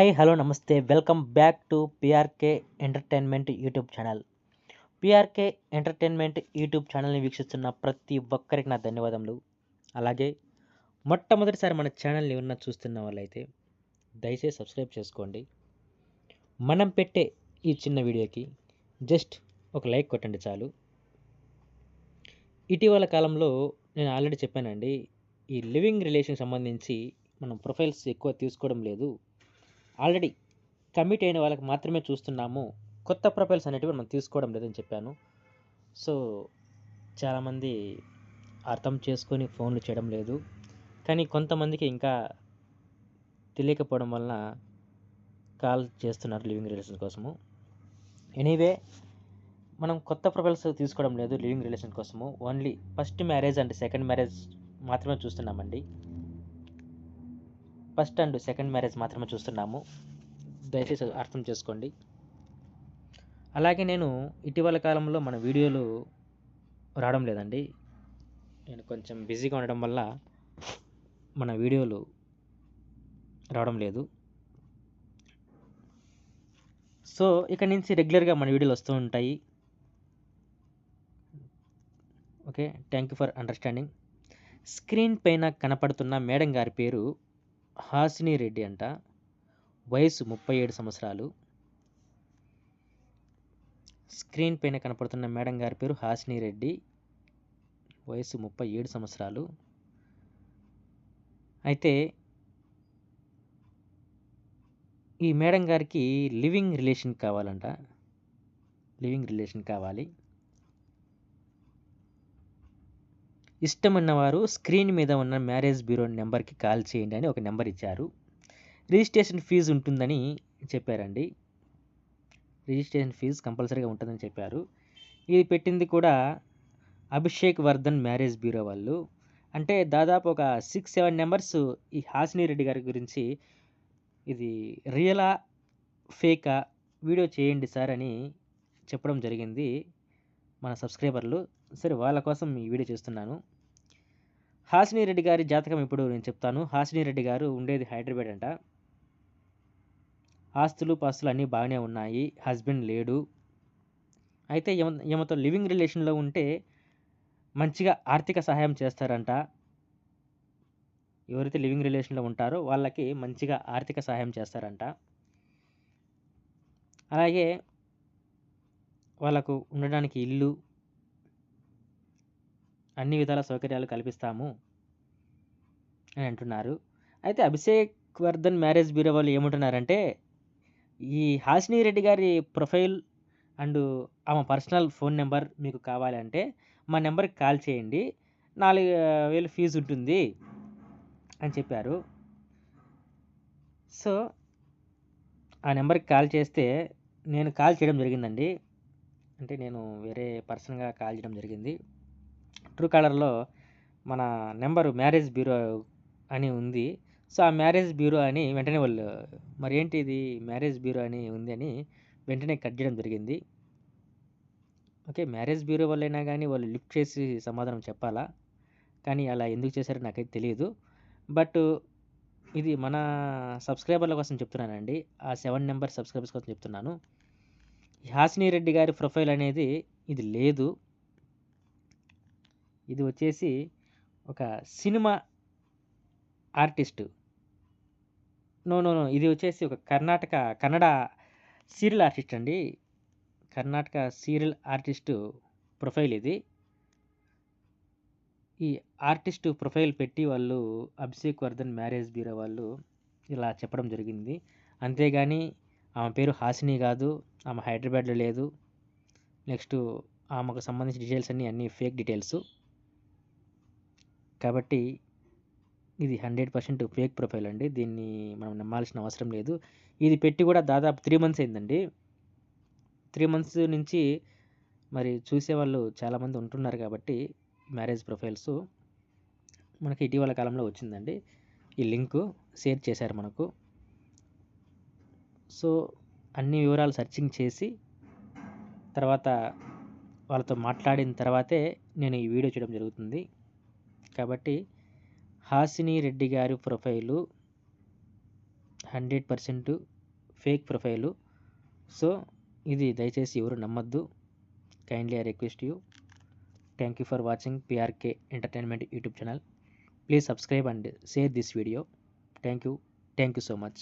Hi hello నమస్తే. Welcome back to PRK entertainment YouTube channel PRK entertainment YouTube ఛానల్ని వీక్షిస్తున్న ప్రతి ఒక్కరికి నా ధన్యవాదములు. అలాగే మొట్టమొదటిసారి మన ఛానల్ని ఉన్న చూస్తున్న వాళ్ళైతే దయచేసి సబ్స్క్రైబ్ చేసుకోండి. మనం పెట్టే ఈ చిన్న వీడియోకి జస్ట్ ఒక లైక్ కొట్టండి చాలు. ఇటీవల కాలంలో నేను ఆల్రెడీ చెప్పానండి ఈ లివింగ్ రిలేషన్ సంబంధించి మనం ప్రొఫైల్స్ ఎక్కువ తీసుకోవడం లేదు. ఆల్రెడీ కమిట్ అయిన వాళ్ళకి మాత్రమే చూస్తున్నాము. కొత్త ప్రొఫైల్స్ అనేటివి మనం తీసుకోవడం లేదని చెప్పాను. సో చాలామంది అర్థం చేసుకొని ఫోన్లు చేయడం లేదు. కానీ కొంతమందికి ఇంకా తెలియకపోవడం వలన కాల్ చేస్తున్నారు లివింగ్ రిలేషన్ కోసము. ఎనీవే మనం కొత్త ప్రొఫైల్స్ తీసుకోవడం లేదు లివింగ్ రిలేషన్ కోసము. Only first marriage and second marriage మాత్రమే చూస్తున్నామండి. ఫస్ట్ అండ్ సెకండ్ మ్యారేజ్ మాత్రమే చూస్తున్నాము. దయచేసి అర్థం చేసుకోండి. అలాగే నేను ఇటీవల కాలంలో మన వీడియోలు రావడం లేదండి. నేను కొంచెం బిజీగా ఉండడం వల్ల మన వీడియోలు రావడం లేదు. సో ఇక నుంచి రెగ్యులర్గా మన వీడియోలు వస్తూ ఉంటాయి. Okay thank you for understanding. Screen పైన కనపడుతున్న మేడం గారి పేరు హాసిని రెడ్డి అంట. వయసు ముప్పై ఏడు సంవత్సరాలు. స్క్రీన్ పైన కనపడుతున్న మేడం గారి పేరు హాసిని రెడ్డి వయసు ముప్పై ఏడు సంవత్సరాలు. అయితే ఈ మేడం గారికి లివింగ్ రిలేషన్ కావాలంట. లివింగ్ రిలేషన్ కావాలి. ఇష్టమున్నవారు స్క్రీన్ మీద ఉన్న మ్యారేజ్ బ్యూరో నెంబర్కి కాల్ చేయండి అని ఒక నెంబర్ ఇచ్చారు. రిజిస్ట్రేషన్ ఫీజు ఉంటుందని చెప్పారండి. రిజిస్ట్రేషన్ ఫీజు కంపల్సరీగా ఉంటుందని చెప్పారు. ఇది పెట్టింది కూడా అభిషేక్ వర్ధన్ మ్యారేజ్ బ్యూరో వాళ్ళు. అంటే దాదాపు ఒక సిక్స్ సెవెన్ నెంబర్స్ ఈ హాసిని రెడ్డి గారి గురించి ఇది రియలా ఫేకా వీడియో చేయండి సార్ అని చెప్పడం జరిగింది మన సబ్స్క్రైబర్లు. సరే వాళ్ళ కోసం ఈ వీడియో చేస్తున్నాను. హాసిని రెడ్డి గారి జాతకం ఇప్పుడు నేను చెప్తాను. హాసిని రెడ్డి గారు ఉండేది హైదరాబాద్ అంట. ఆస్తులు పాస్తులు అన్నీ బాగానే ఉన్నాయి. హస్బెండ్ లేడు. అయితే ఈమె ఈమెతో లివింగ్ రిలేషన్లో ఉంటే మంచిగా ఆర్థిక సహాయం చేస్తారంట. ఎవరైతే లివింగ్ రిలేషన్లో ఉంటారో వాళ్ళకి మంచిగా ఆర్థిక సహాయం చేస్తారంట. అలాగే వాళ్ళకు ఉండడానికి ఇల్లు అన్ని విధాల సౌకర్యాలు కల్పిస్తాము అని అంటున్నారు. అయితే అభిషేక్ వర్ధన్ మ్యారేజ్ బ్యూరో వాళ్ళు ఏమంటున్నారంటే ఈ హాసిని రెడ్డి గారి ప్రొఫైల్ అండ్ ఆమె పర్సనల్ ఫోన్ నెంబర్ మీకు కావాలంటే మా నెంబర్కి కాల్ చేయండి. నాలుగు వేలు ఫీజు ఉంటుంది అని చెప్పారు. సో ఆ నెంబర్కి కాల్ చేస్తే నేను కాల్ చేయడం జరిగిందండి. అంటే నేను వేరే పర్సన్గా కాల్ చేయడం జరిగింది. ట్రూ కాలర్లో మన నెంబర్ మ్యారేజ్ బ్యూరో అని ఉంది. సో ఆ మ్యారేజ్ బ్యూరో అని వెంటనే వాళ్ళు మరి ఏంటి ఇది మ్యారేజ్ బ్యూరో అని ఉంది అని వెంటనే కట్ చేయడం జరిగింది. ఓకే మ్యారేజ్ బ్యూరో వాళ్ళైనా కానీ వాళ్ళు లిఫ్ట్ చేసి సమాధానం చెప్పాలా? కానీ అలా ఎందుకు చేశారో నాకైతే తెలియదు బట్ ఇది మన సబ్స్క్రైబర్ల కోసం చెప్తున్నానండి. ఆ సెవెన్ నెంబర్ సబ్స్క్రైబర్స్ కోసం చెప్తున్నాను. హాసిని రెడ్డి గారి ప్రొఫైల్ అనేది ఇది లేదు. ఇది వచ్చేసి ఒక cinema artist. No no no ఇది వచ్చేసి ఒక కర్ణాటక కన్నడ సీరియల్ ఆర్టిస్ట్ అండి. కర్ణాటక సీరియల్ ఆర్టిస్టు ప్రొఫైల్ ఇది. ఈ ఆర్టిస్టు ప్రొఫైల్ పెట్టి వాళ్ళు అభిషేక్ వర్ధన్ మ్యారేజ్ బ్యూరో వాళ్ళు ఇలా చెప్పడం జరిగింది. అంతేగాని ఆమె పేరు హాసిని కాదు ఆమె హైదరాబాద్లో లేదు. నెక్స్ట్ ఆమెకు సంబంధించిన డీటెయిల్స్ అన్నీ అన్నీ ఫేక్ డీటెయిల్స్. కాబట్టి ఇది హండ్రెడ్ పర్సెంట్ ఫేక్ ప్రొఫైల్ అండి. దీన్ని మనం నమ్మాల్సిన అవసరం లేదు. ఇది పెట్టి కూడా దాదాపు త్రీ మంత్స్ అయిందండి. త్రీ మంత్స్ నుంచి మరి చూసేవాళ్ళు చాలామంది ఉంటున్నారు కాబట్టి మ్యారేజ్ ప్రొఫైల్స్ మనకి ఇటీవల కాలంలో వచ్చిందండి. ఈ లింకు షేర్ చేశారు మనకు. సో అన్ని వివరాలు సర్చింగ్ చేసి తర్వాత వాళ్ళతో మాట్లాడిన తర్వాతే నేను ఈ వీడియో చేయడం జరుగుతుంది. కాబట్టి హాసిని రెడ్డి గారి profile hundred percent fake profile. So ఇది దయచేసి ఎవరు నమ్మద్దు. Kindly I request you thank you for watching PRK entertainment YouTube channel please subscribe and share this video thank you thank you so much